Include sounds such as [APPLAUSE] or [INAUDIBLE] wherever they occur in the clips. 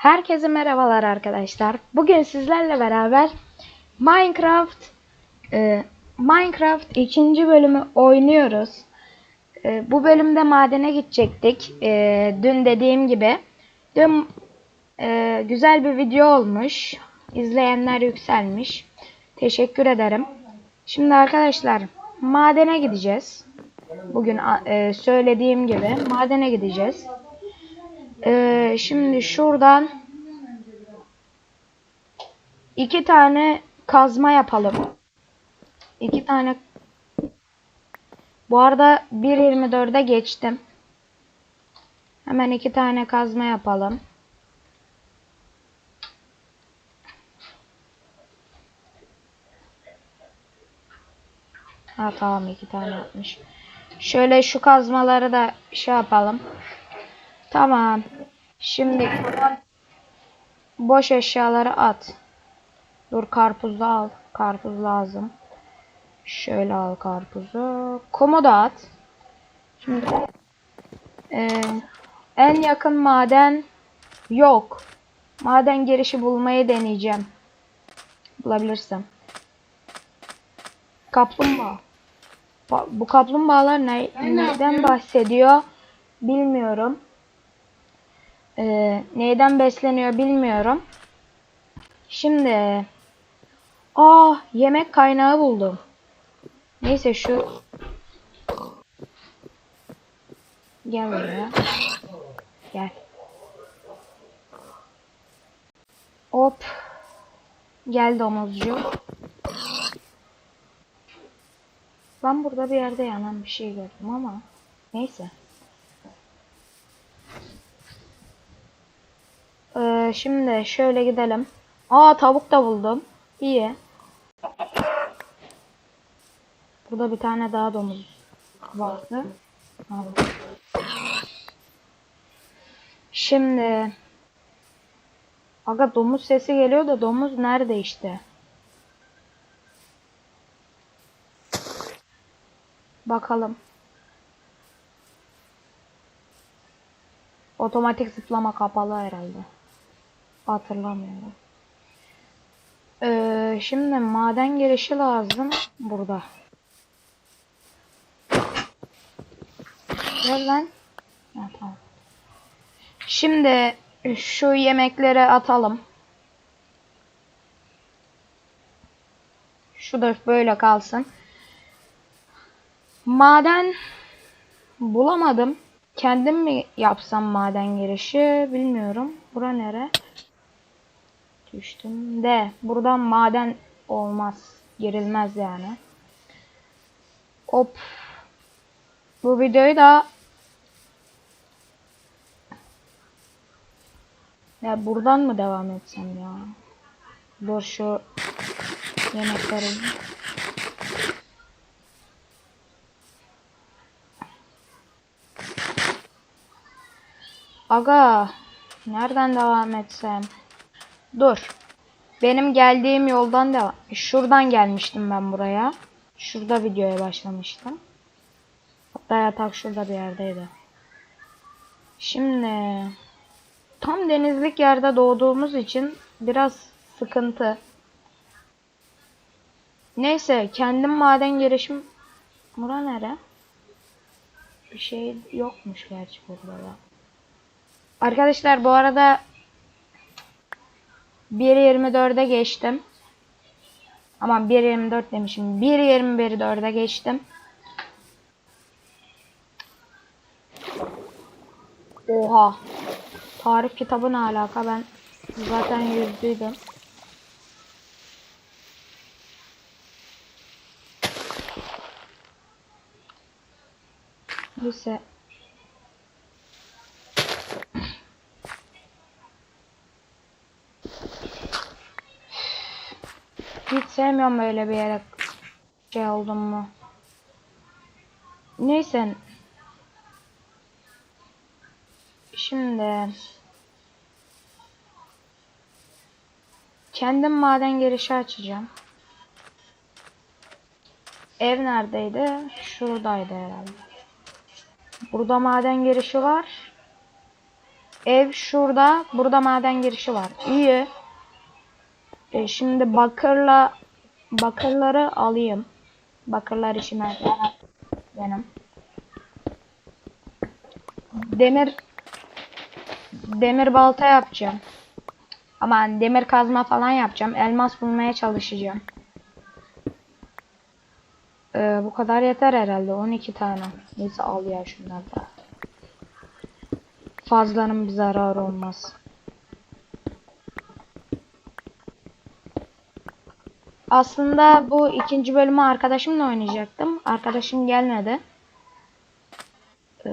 Herkese merhabalar arkadaşlar. Bugün sizlerle beraber Minecraft e, Minecraft ikinci bölümü oynuyoruz. E, bu bölümde madene gidecektik. E, dün dediğim gibi. Dün e, güzel bir video olmuş. İzleyenler yükselmiş. Teşekkür ederim. Şimdi arkadaşlar madene gideceğiz. Bugün e, söylediğim gibi madene gideceğiz. Ee, şimdi şuradan iki tane kazma yapalım. İki tane bu arada 1.24'e geçtim. Hemen iki tane kazma yapalım. Ha tamam iki tane yapmış. Şöyle şu kazmaları da şey yapalım. Tamam. Şimdi boş eşyaları at. Dur karpuzu al. Karpuz lazım. Şöyle al karpuzu. Kumu da at. Şimdi eee, en yakın maden yok. Maden girişi bulmayı deneyeceğim. Bulabilirsem. Kaplumbağa. Ba- Bu kaplumbağalar ne, neden bahsediyor bilmiyorum. Ee, neyden besleniyor bilmiyorum. Şimdi ah yemek kaynağı buldum. Neyse şu gel buraya. Gel. Hop. Gel domuzcu. Ben burada bir yerde yanan bir şey gördüm ama neyse. Şimdi şöyle gidelim. Aa tavuk da buldum. İyi. Burada bir tane daha domuz vardı. Şimdi Aga domuz sesi geliyor da domuz nerede işte? Bakalım. Otomatik zıplama kapalı herhalde. Hatırlamıyorum. Ee, şimdi maden girişi lazım burada. Gel lan. Ha, tamam. Şimdi şu yemekleri atalım. Şu da böyle kalsın. Maden bulamadım. Kendim mi yapsam maden girişi bilmiyorum. Bura nere? Düştüm de buradan maden olmaz. Girilmez yani. Hop. Bu videoyu da ya buradan mı devam etsem ya? Dur şu yemekleri Aga nereden devam etsem? Dur. Benim geldiğim yoldan devam. Şuradan gelmiştim ben buraya. Şurada videoya başlamıştım. Hatta yatak şurada bir yerdeydi. Şimdi tam denizlik yerde doğduğumuz için biraz sıkıntı. Neyse kendim maden girişim Bura nere? Bir şey yokmuş gerçi burada da. Arkadaşlar bu arada 1.24'e geçtim. Aman 1.24 demişim. 1.21'e geçtim. Oha. Tarif kitabı ne alaka? Ben zaten yüzdüydüm. Lise sevmiyorum böyle bir yere şey oldum mu. Neyse. Şimdi kendim maden girişi açacağım. Ev neredeydi? Şuradaydı herhalde. Burada maden girişi var. Ev şurada. Burada maden girişi var. İyi. E, şimdi bakırla bakırları alayım. Bakırlar işime yarar benim. Demir demir balta yapacağım. Ama demir kazma falan yapacağım. Elmas bulmaya çalışacağım. Ee, bu kadar yeter herhalde. 12 tane. Neyse al ya şunları da. Fazlanın bir zararı olmaz. Aslında bu ikinci bölümü arkadaşımla oynayacaktım. Arkadaşım gelmedi. Ee,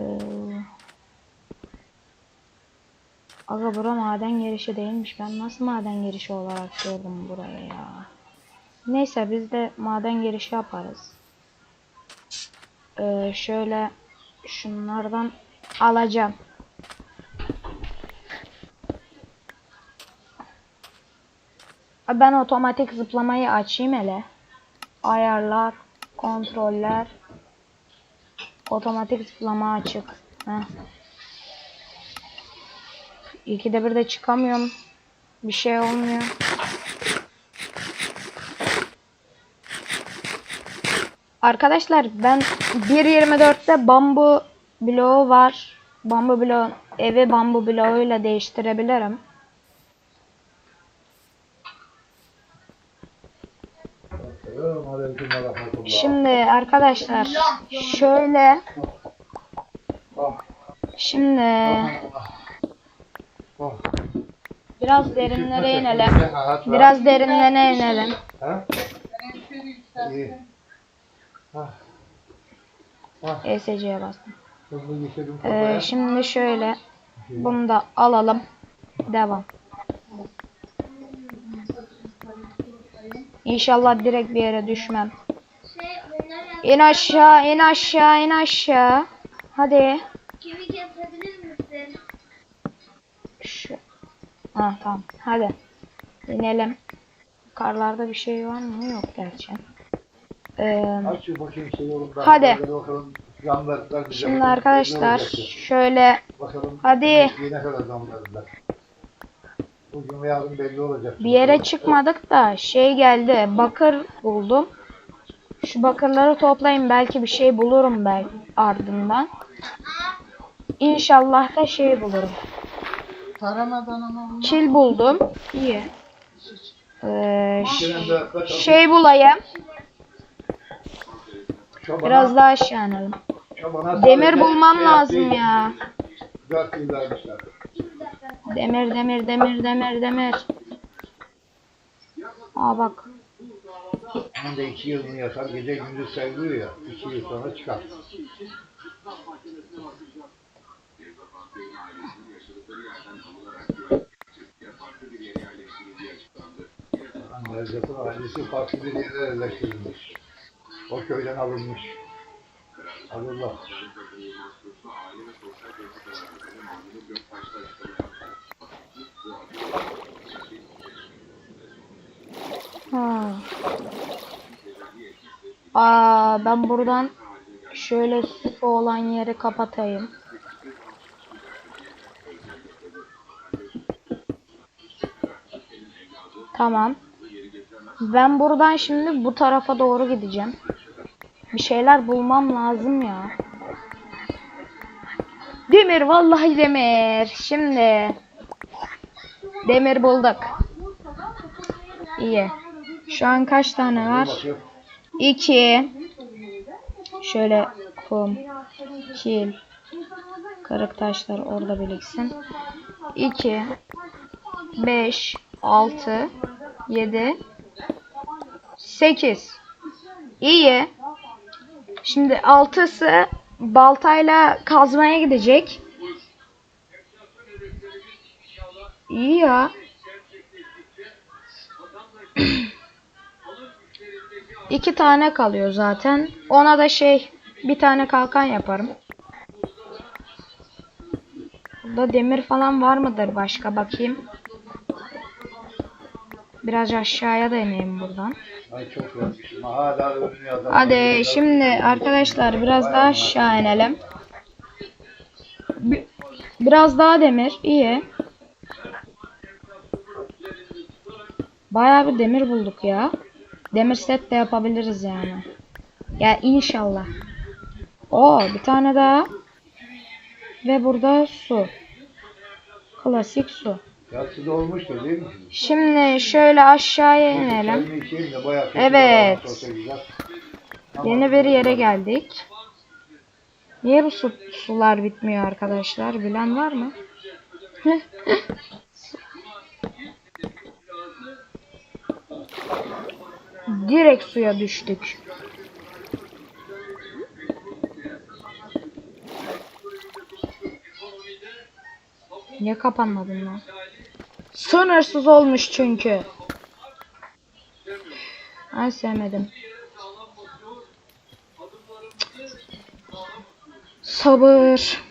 Aga bura maden girişi değilmiş. Ben nasıl maden girişi olarak gördüm buraya ya. Neyse biz de maden girişi yaparız. Ee, şöyle şunlardan alacağım. Ben otomatik zıplamayı açayım hele. Ayarlar, kontroller. Otomatik zıplama açık. Heh. İkide bir de çıkamıyorum. Bir şey olmuyor. Arkadaşlar ben 1.24'te bambu bloğu var. Bambu bloğu evi bambu bloğuyla değiştirebilirim. Şimdi arkadaşlar şöyle şimdi biraz derinlere inelim. Biraz derinlere inelim. ESC'ye bastım. Ee, şimdi şöyle bunu da alalım. Devam. İnşallah direkt bir yere düşmem. İn aşağı, in aşağı, in aşağı. Hadi. Kimi kesebilir misin? Şu. Ha tamam. Hadi. İnelim. Karlarda bir şey var mı? Yok gerçi. Ee, Aç şu bakayım şey yolunda. Hadi. Bakalım şimdi arkadaşlar şöyle Bakalım. Hadi. Ne kadar zam verdiler. Bugün ve yarın belli olacak. bir yere çıkmadık da şey geldi. Bakır buldum. Şu bakırları toplayayım belki bir şey bulurum ben ardından. İnşallah da şey bulurum. Taramadan ama Kil buldum. İyi. Ee, şey bulayım. Çobana- Biraz daha aşağı inelim. Demir bulmam şey lazım ya. Yıl vermişler. Demir demir demir demir demir. Aa bak. Onun da iki yılını yatar, gece gündüz seviliyor ya. İki yıl sonra çıkar. Nevzat'ın ailesi farklı bir yere yerleştirilmiş. O köyden alınmış. Allah. Ha. Aa ben buradan şöyle su olan yeri kapatayım. Tamam. Ben buradan şimdi bu tarafa doğru gideceğim. Bir şeyler bulmam lazım ya. Demir vallahi demir. Şimdi demir bulduk. İyi. Şu an kaç tane var? Bakıyor. 2 Şöyle kum, kil, kırık taşlar orada biriksin. 2 5 6 7 8 İyi. Şimdi altısı baltayla kazmaya gidecek. İyi ya. [CLEARS THROAT] İki tane kalıyor zaten. Ona da şey bir tane kalkan yaparım. Burada demir falan var mıdır başka bakayım. Biraz aşağıya da ineyim buradan. Ay çok. Hadi şimdi arkadaşlar biraz daha aşağı inelim. Bir- Biraz daha demir. iyi. Bayağı bir demir bulduk ya. Demir set de yapabiliriz yani. Ya inşallah. Oo bir tane daha. Ve burada su. Klasik su. Yatsı da olmuştur değil mi? Şimdi şöyle aşağıya inelim. Evet. Yeni bir yere geldik. Niye bu su, sular bitmiyor arkadaşlar? Bilen var mı? [LAUGHS] Direkt suya düştük. Niye kapanmadın lan? Sınırsız olmuş çünkü. Ay sevmedim. Sabır.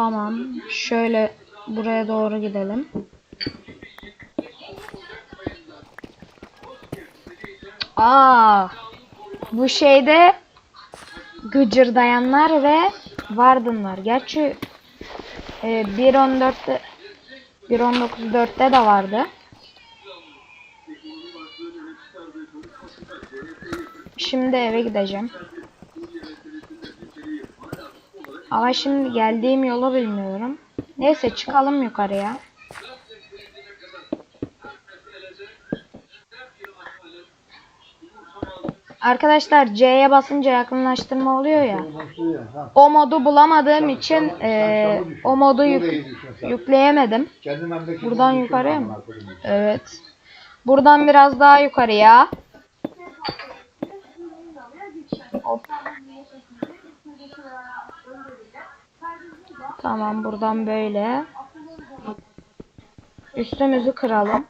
Tamam. Şöyle buraya doğru gidelim. Aa, bu şeyde gıcırdayanlar ve vardınlar. Gerçi e, 1.14'te 1.19.4'te de vardı. Şimdi eve gideceğim. Ama şimdi geldiğim yolu bilmiyorum. Neyse çıkalım yukarıya. Arkadaşlar C'ye basınca yakınlaştırma oluyor ya. O modu bulamadığım için düşün. o modu yük- yükleyemedim. Buradan yukarıya mı? Evet. Buradan biraz daha yukarıya. Hop. Tamam buradan böyle. Üstümüzü kıralım.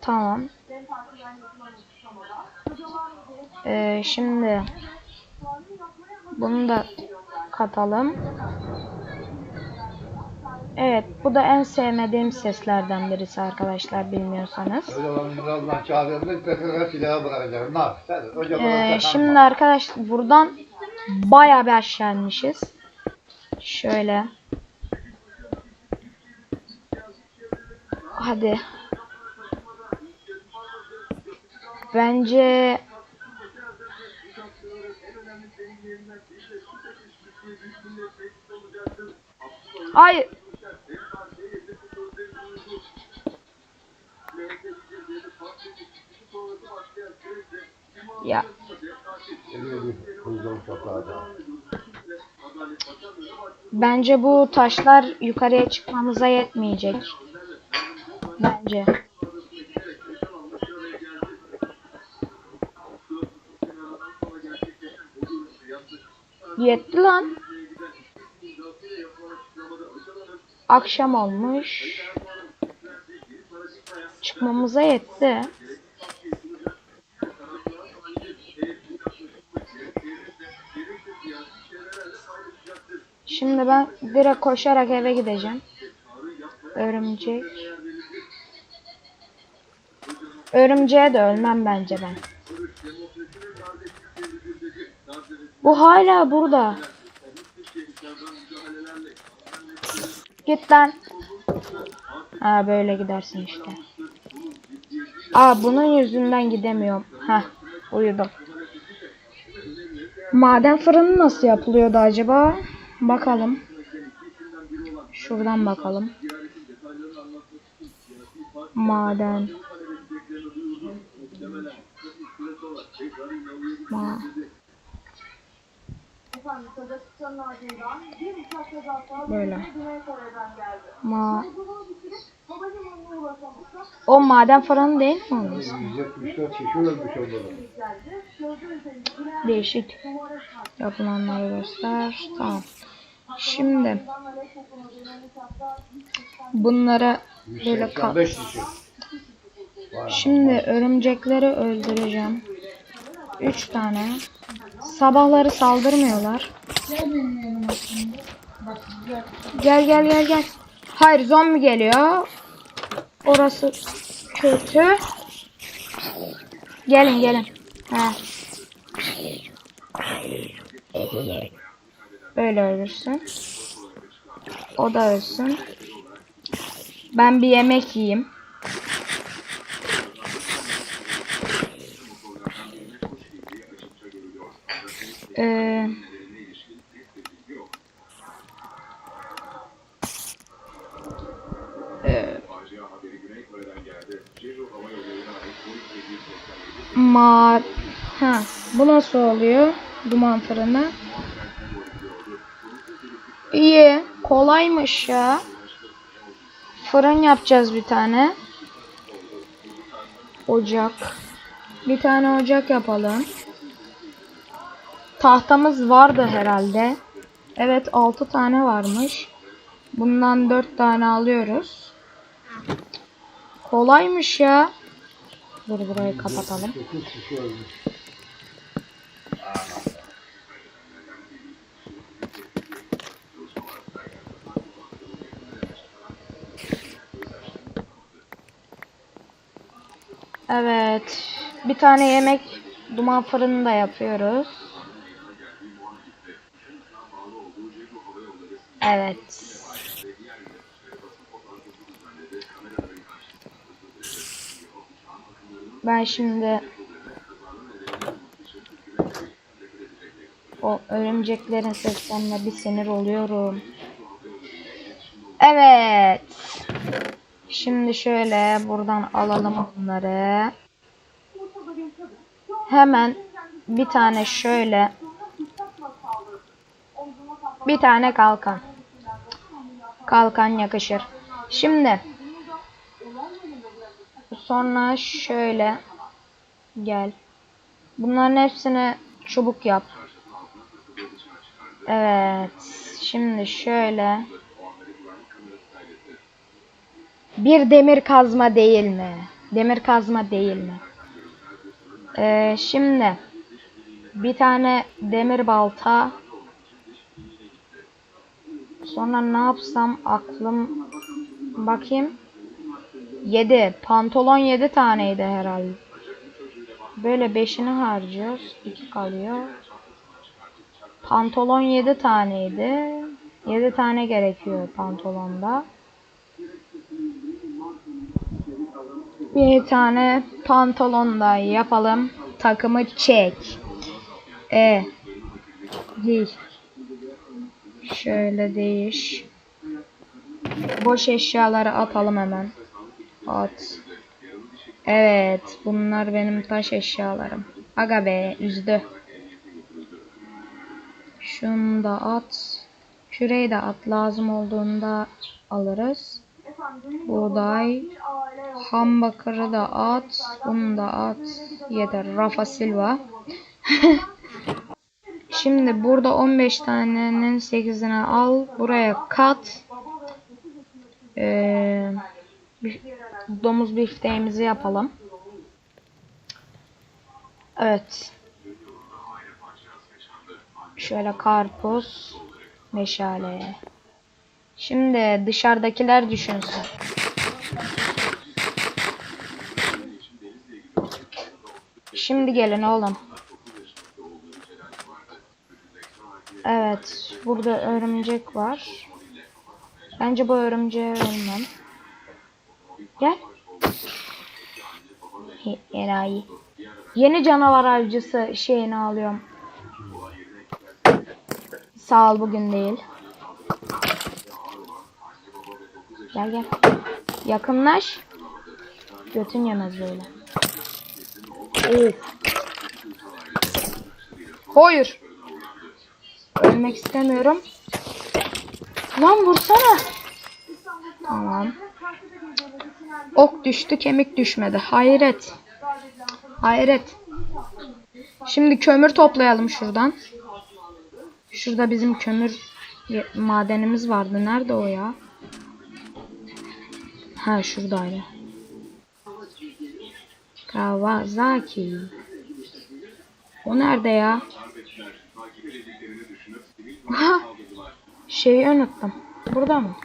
Tamam. Ee, şimdi bunu da katalım. Evet, bu da en sevmediğim seslerden birisi arkadaşlar bilmiyorsanız. Ee, şimdi arkadaş buradan bayağı bir aşağı. Şöyle. Hadi. Bence Hayır. Ya Bence bu taşlar yukarıya çıkmamıza yetmeyecek. Bence. Yetti lan. Akşam olmuş. Çıkmamıza yetti. Şimdi ben direkt koşarak eve gideceğim. Örümcek. Örümceğe de ölmem bence ben. Bu hala burada. Git lan. Ha böyle gidersin işte. Aa bunun yüzünden gidemiyorum. Heh uyudum. Maden fırını nasıl yapılıyordu acaba? Bakalım. Şuradan bakalım. Maden. Ma Böyle. Ma O maden fırını değil mi onun ismi? 174 kişi ölmüş orada. Değişik. Yapılanları göster. Tamam. Şimdi bunları böyle kal. 185 kişi. Vay Şimdi örümcekleri öldüreceğim. Üç tane. Sabahları saldırmıyorlar. Gel gel gel gel. Hayır zombi geliyor. Orası kötü. Gelin gelin. Ha. Böyle ölürsün. O da ölsün. Ben bir yemek yiyeyim. Ee, Ee, Ma ha bu nasıl oluyor? Duman fırını. İyi, kolaymış ya. Fırın yapacağız bir tane. Ocak. Bir tane ocak yapalım. Tahtamız vardı herhalde. Evet 6 tane varmış. Bundan 4 tane alıyoruz. Kolaymış ya. Dur burayı kapatalım. Bir tane yemek duman fırını da yapıyoruz. Evet. Ben şimdi o örümceklerin seslerine bir sinir oluyorum. Evet. Şimdi şöyle buradan alalım bunları. Hemen bir tane şöyle bir tane kalkan. Kalkan yakışır. Şimdi sonra şöyle gel. Bunların hepsini çubuk yap. Evet. Şimdi şöyle bir demir kazma değil mi? Demir kazma değil mi? Ee, şimdi bir tane demir balta. Sonra ne yapsam aklım bakayım. 7 pantolon 7 taneydi herhalde. Böyle 5'ini harcıyoruz 2 kalıyor. Pantolon 7 taneydi. 7 tane gerekiyor pantolonda Bir tane pantolon da yapalım. Takımı çek. E. Giy. Şöyle değiş. Boş eşyaları atalım hemen. At. Evet. Bunlar benim taş eşyalarım. Aga be üzdü. Şunu da at. Şurayı da at. Lazım olduğunda alırız. Buğday. Ham bakırı da at. Bunu da at. Yeter. Rafa Silva. [LAUGHS] Şimdi burada 15 tanenin 8'ini al. Buraya kat. Ee, domuz bifteğimizi yapalım. Evet. Şöyle karpuz. Meşale. Şimdi dışarıdakiler düşünsün. Şimdi gelin oğlum. Evet. Burada örümcek var. Bence bu örümceğe ölmem. Gel. Enayi. Yeni canavar avcısı şeyini alıyorum. Sağ ol bugün değil. Gel gel. Yakınlaş. Götün yemez böyle. Of. Hayır. Ölmek istemiyorum. Lan vursana. Tamam. Ok düştü kemik düşmedi. Hayret. Hayret. Şimdi kömür toplayalım şuradan. Şurada bizim kömür madenimiz vardı. Nerede o ya? Ha şuradaydı. Kawasaki. O nerede ya? Ha, şeyi unuttum. Burada mı?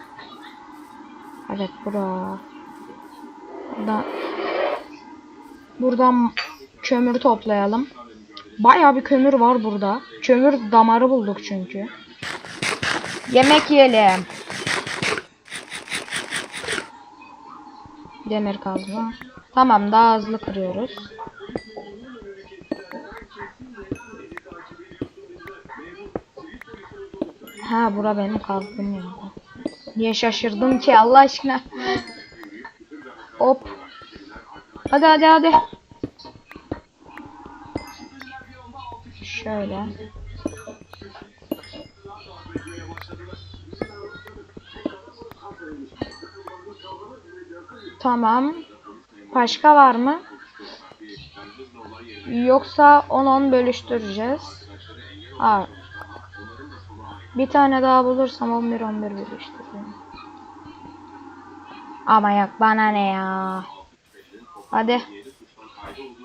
Evet bura. Burada. Buradan kömür toplayalım. Bayağı bir kömür var burada. Kömür damarı bulduk çünkü. Yemek yiyelim. Demir kazma. Tamam daha hızlı kırıyoruz. Ha bura benim kazdığım yer. Niye şaşırdım ki Allah aşkına. Hop. Hadi hadi hadi. Şöyle. Tamam. Başka var mı? Yoksa 10-10 bölüştüreceğiz. Aa. Bir tane daha bulursam 11-11 bölüştüreceğim. Ama yok bana ne ya. Hadi.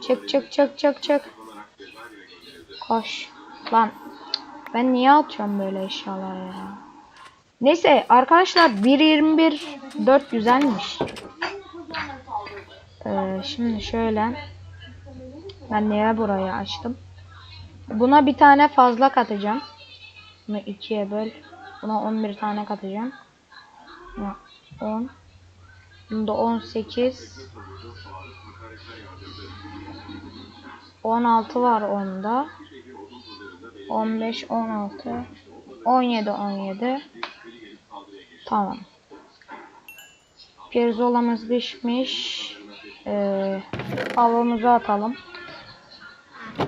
Çık çık çık çık çık. Koş. Lan. Ben niye atıyorum böyle eşyalar ya? Neyse arkadaşlar 1.21 4 güzelmiş. Ee, şimdi şöyle. Ben niye burayı açtım? Buna bir tane fazla katacağım. Bunu ikiye böl. Buna 11 tane katacağım. Buna 10. Bunda 18. 16 var onda. 15, 16. 17, 17. Tamam. Pirzolamız pişmiş. Ee, havamızı atalım.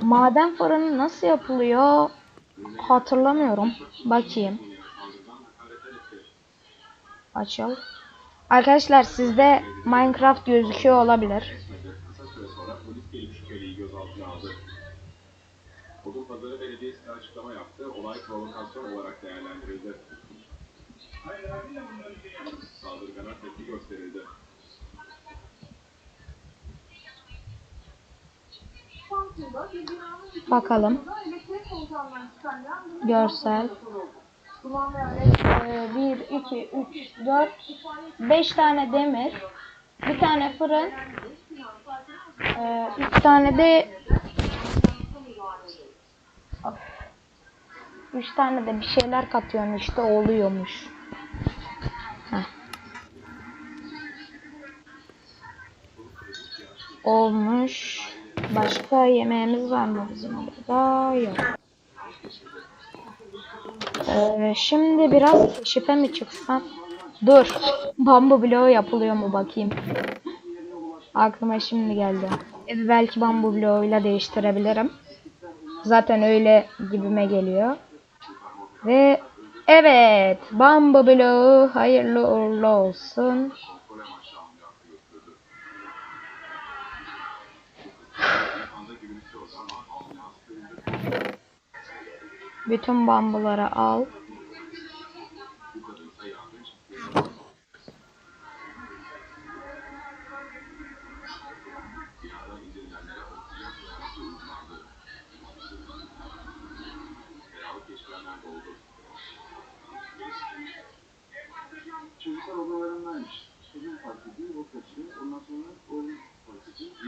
Maden fırını nasıl yapılıyor? Hatırlamıyorum. Bakayım. Açıl. Arkadaşlar sizde Minecraft gözüküyor olabilir. Odunpazarı Belediyesi açıklama yaptı. Olay provokasyon olarak değerlendirildi. Bakalım. Görsel. 1, 2, 3, 4, 5 tane demir. Bir tane fırın. 3 tane de 3 tane de bir şeyler katıyorsun işte oluyormuş. Heh. Olmuş. Başka yemeğimiz var mı bizim burada? Yok. Ee, şimdi biraz keşife mi çıksam? Dur. Bambu bloğu yapılıyor mu bakayım. Aklıma şimdi geldi. Evi belki bambu bloğuyla değiştirebilirim. Zaten öyle gibime geliyor. Ve evet. Bambu bloğu hayırlı uğurlu olsun. Bütün bambuları al.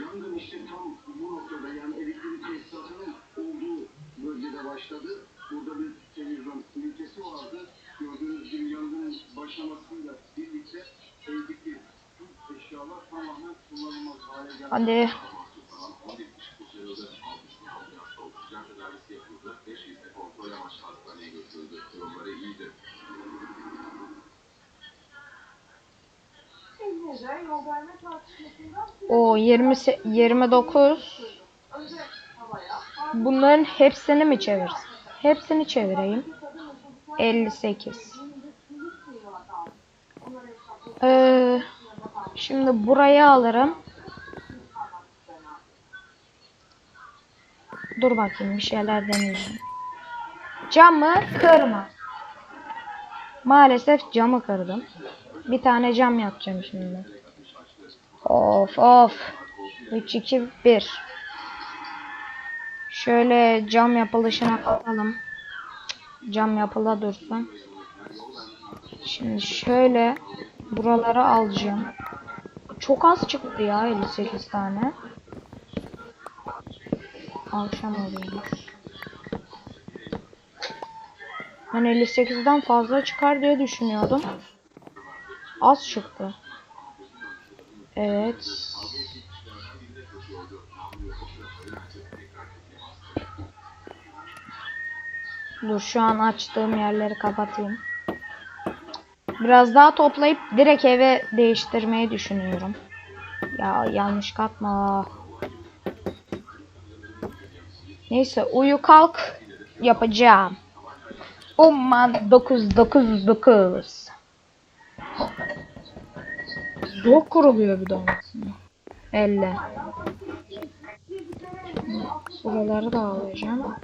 Yangın işte tam bu noktada yani elektrik tesisatının olduğu bölgede başladı. Burada bir televizyon ünitesi vardı. Gördüğünüz gibi yangının başlamasıyla birlikte evdeki tüm eşyalar tamamen kullanılmaz hale geldi. Hadi. O 20 se- 29 Bunların hepsini mi çevirsin? Hepsini çevireyim. 58 Ee, şimdi burayı alırım. Dur bakayım bir şeyler deneyeceğim. Camı kırma. Maalesef camı kırdım. Bir tane cam yapacağım şimdi. Of of. 3 2 1. Şöyle cam yapılışına bakalım. Cam yapıla dursun. Şimdi şöyle buraları alacağım. Çok az çıktı ya 58 tane. Akşam oluyormuş. Ben 58'den fazla çıkar diye düşünüyordum. Az çıktı. Evet. Dur şu an açtığım yerleri kapatayım. Biraz daha toplayıp direkt eve değiştirmeyi düşünüyorum. Ya yanlış katma. Neyse uyu kalk yapacağım. Umman 999. Zor kuruluyor bir de aslında. Elle. Buraları da alacağım.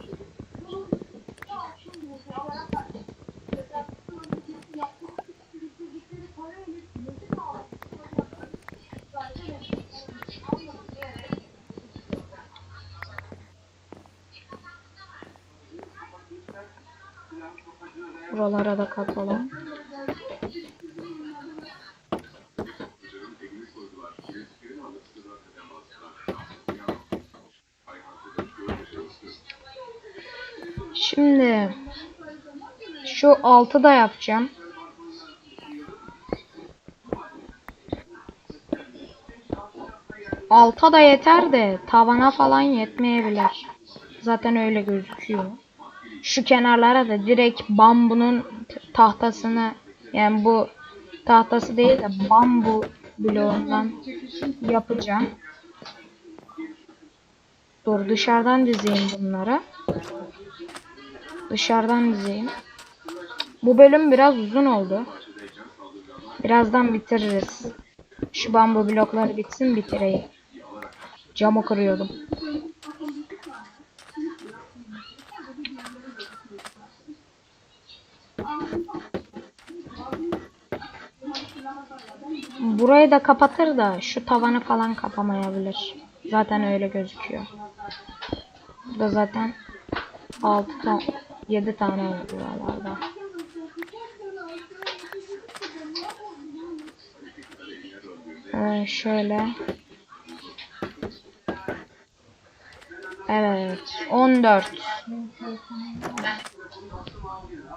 Buralara da katalım. 6 da yapacağım. Alta da yeter de tavana falan yetmeyebilir. Zaten öyle gözüküyor. Şu kenarlara da direkt bambunun tahtasını yani bu tahtası değil de bambu bloğundan yapacağım. Dur dışarıdan dizeyim bunları. Dışarıdan dizeyim. Bu bölüm biraz uzun oldu. Birazdan bitiririz. Şu bambu blokları bitsin bitireyim. Camı kırıyordum. Burayı da kapatır da şu tavanı falan kapamayabilir. Zaten öyle gözüküyor. Bu da zaten 6 tane 7 tane buralarda. Şöyle. Evet. 14.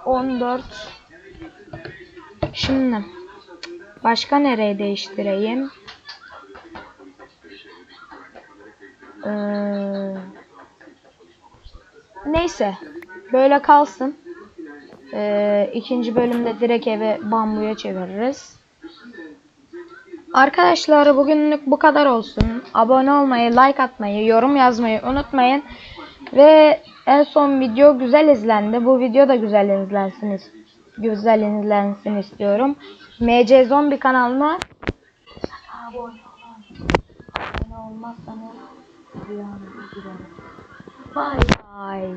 14. Şimdi başka nereye değiştireyim? Ee, neyse. Böyle kalsın. Ee, ikinci bölümde direkt eve bambuya çeviririz. Arkadaşlar bugünlük bu kadar olsun. Abone olmayı, like atmayı, yorum yazmayı unutmayın. Ve en son video güzel izlendi. Bu video da güzel izlensin, güzel izlensin istiyorum. MC Zombi kanalına abone olmazsanız. Bye bye.